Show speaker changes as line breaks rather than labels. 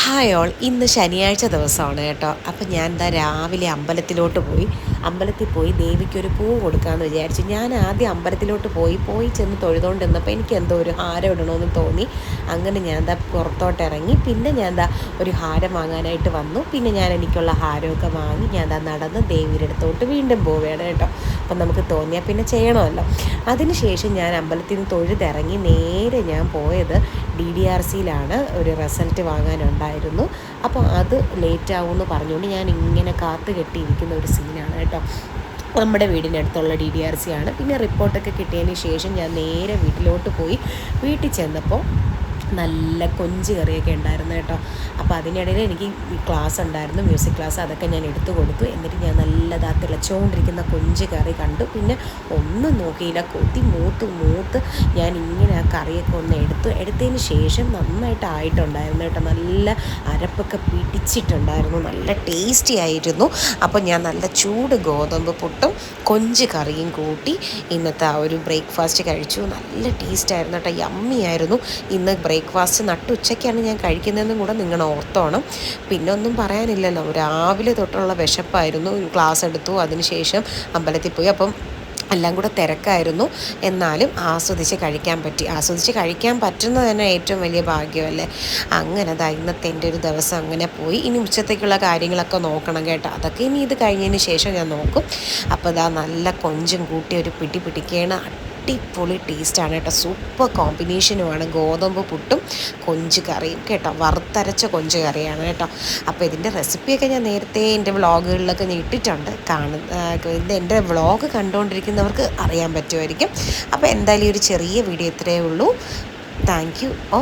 Hi all ഇന്ന് ശനിയാഴ്ച ദിവസമാണ് കേട്ടോ. അപ്പം ഞാൻ എന്താ രാവിലെ അമ്പലത്തിലോട്ട് പോയി അമ്പലത്തിൽ പോയി ദേവിക്കൊരു പൂവ് കൊടുക്കാമെന്ന് വിചാരിച്ചു. ഞാൻ ആദ്യം അമ്പലത്തിലോട്ട് പോയി പോയി ചെന്ന് തൊഴുതുകൊണ്ടിരുന്നപ്പോൾ എനിക്ക് എന്തോ ഒരു ഹാരം ഇടണമെന്ന് തോന്നി. അങ്ങനെ ഞാൻ എന്താ പുറത്തോട്ട് ഇറങ്ങി. പിന്നെ ഞാൻ എന്താ ഒരു ഹാരം വാങ്ങാനായിട്ട് വന്നു. പിന്നെ ഞാൻ എനിക്കുള്ള ഹാരമൊക്കെ വാങ്ങി ഞാൻ എന്താ നടന്ന് ദേവിയുടെ അടുത്തോട്ട് വീണ്ടും പോവുകയാണ് കേട്ടോ. അപ്പം നമുക്ക് തോന്നിയാൽ പിന്നെ ചെയ്യണമല്ലോ. അതിനുശേഷം ഞാൻ അമ്പലത്തിൽ നിന്ന് തൊഴുതിറങ്ങി നേരെ ഞാൻ പോയത് ഡി ഡി ആർ സിയിലാണ്. ഒരു റിസൾട്ട് വാങ്ങാനുണ്ടായിരുന്നു. അപ്പോൾ അത് ലേറ്റ് ആവുമെന്ന് പറഞ്ഞുകൊണ്ട് ഞാൻ ഇങ്ങനെ കാത്തു കെട്ടിയിരിക്കുന്ന ഒരു സീനാണ് കേട്ടോ. നമ്മുടെ വീടിനടുത്തുള്ള ഡി ഡി ആർ സി ആണ്. പിന്നെ റിപ്പോർട്ടൊക്കെ കിട്ടിയതിന് ശേഷം ഞാൻ നേരെ വീട്ടിലോട്ട് പോയി വീട്ടിൽ ചെന്നപ്പോൾ നല്ല കൊഞ്ച് കറിയൊക്കെ ഉണ്ടായിരുന്നു കേട്ടോ. അപ്പോൾ അതിനിടയിൽ എനിക്ക് ക്ലാസ് ഉണ്ടായിരുന്നു മ്യൂസിക് ക്ലാസ്. അതൊക്കെ ഞാൻ എടുത്തു കൊടുത്തു. എന്നിട്ട് ഞാൻ നല്ലതാ തിളച്ചുകൊണ്ടിരിക്കുന്ന കൊഞ്ച് കറി കണ്ടു. പിന്നെ ഒന്നും നോക്കിയില്ല. കൊതി മൂത്ത് മൂത്ത് ഞാൻ ഇങ്ങനെ ആ കറിയൊക്കെ ഒന്ന് എടുത്തു. എടുത്തതിന് ശേഷം നന്നായിട്ട് ആയിട്ടുണ്ടായിരുന്നു കേട്ടോ. നല്ല അരപ്പൊക്കെ പിടിച്ചിട്ടുണ്ടായിരുന്നു. നല്ല ടേസ്റ്റി ആയിരുന്നു. അപ്പോൾ ഞാൻ നല്ല ചൂട് ഗോതമ്പ് പുട്ടും കൊഞ്ച് കറിയും കൂട്ടി ഇന്നത്തെ ആ ഒരു ബ്രേക്ക്ഫാസ്റ്റ് കഴിച്ചു. നല്ല ടേസ്റ്റ് ആയിരുന്നു കേട്ടോ. യമ്മി ആയിരുന്നു. ഇന്ന് ബ്രേക്ക്ഫാസ്റ്റ് നട്ടുച്ചയ്ക്കാണ് ഞാൻ കഴിക്കുന്നതെന്നും കൂടെ നിങ്ങൾ ഓർത്തോണം. പിന്നെ ഒന്നും പറയാനില്ലല്ലോ. രാവിലെ തൊട്ടുള്ള വിശപ്പായിരുന്നു. ക്ലാസ് എടുത്തു. അതിനുശേഷം അമ്പലത്തിൽ പോയി. അപ്പം എല്ലാം കൂടെ തിരക്കായിരുന്നു. എന്നാലും ആസ്വദിച്ച് കഴിക്കാൻ പറ്റി. ആസ്വദിച്ച് കഴിക്കാൻ പറ്റുന്നത് തന്നെ ഏറ്റവും വലിയ ഭാഗ്യമല്ലേ? അങ്ങനെ അതാ ഇന്നത്തെ എന്റെ ഒരു ദിവസം അങ്ങനെ പോയി. ഇനി ഉച്ചത്തേക്കുള്ള കാര്യങ്ങളൊക്കെ നോക്കണം കേട്ടോ. അതൊക്കെ ഇനി ഇത് കഴിഞ്ഞതിന് ശേഷം ഞാൻ നോക്കും. അപ്പോൾ ഇതാ നല്ല കൊഞ്ചും കൂട്ടി ഒരു പിടി പിടിക്കേണ. അടിപൊളി ടേസ്റ്റാണ് കേട്ടോ. സൂപ്പർ കോമ്പിനേഷനുമാണ് ഗോതമ്പ് പുട്ടും കൊഞ്ച് കറിയും കേട്ടോ. വറുത്തരച്ച കൊഞ്ച് കറിയാണ് കേട്ടോ. അപ്പോൾ ഇതിന്റെ റെസിപ്പിയൊക്കെ ഞാൻ നേരത്തെ എന്റെ വ്ളോഗുകളിലൊക്കെ ഞാൻ ഇട്ടിട്ടുണ്ട്. കാണുന്ന ഇത് എന്റെ വ്ളോഗ് കണ്ടുകൊണ്ടിരിക്കുന്നവർക്ക് അറിയാൻ പറ്റുമായിരിക്കും. അപ്പോൾ എന്തായാലും ഒരു ചെറിയ വീഡിയോ ഇത്രയേ ഉള്ളൂ. Thank you oh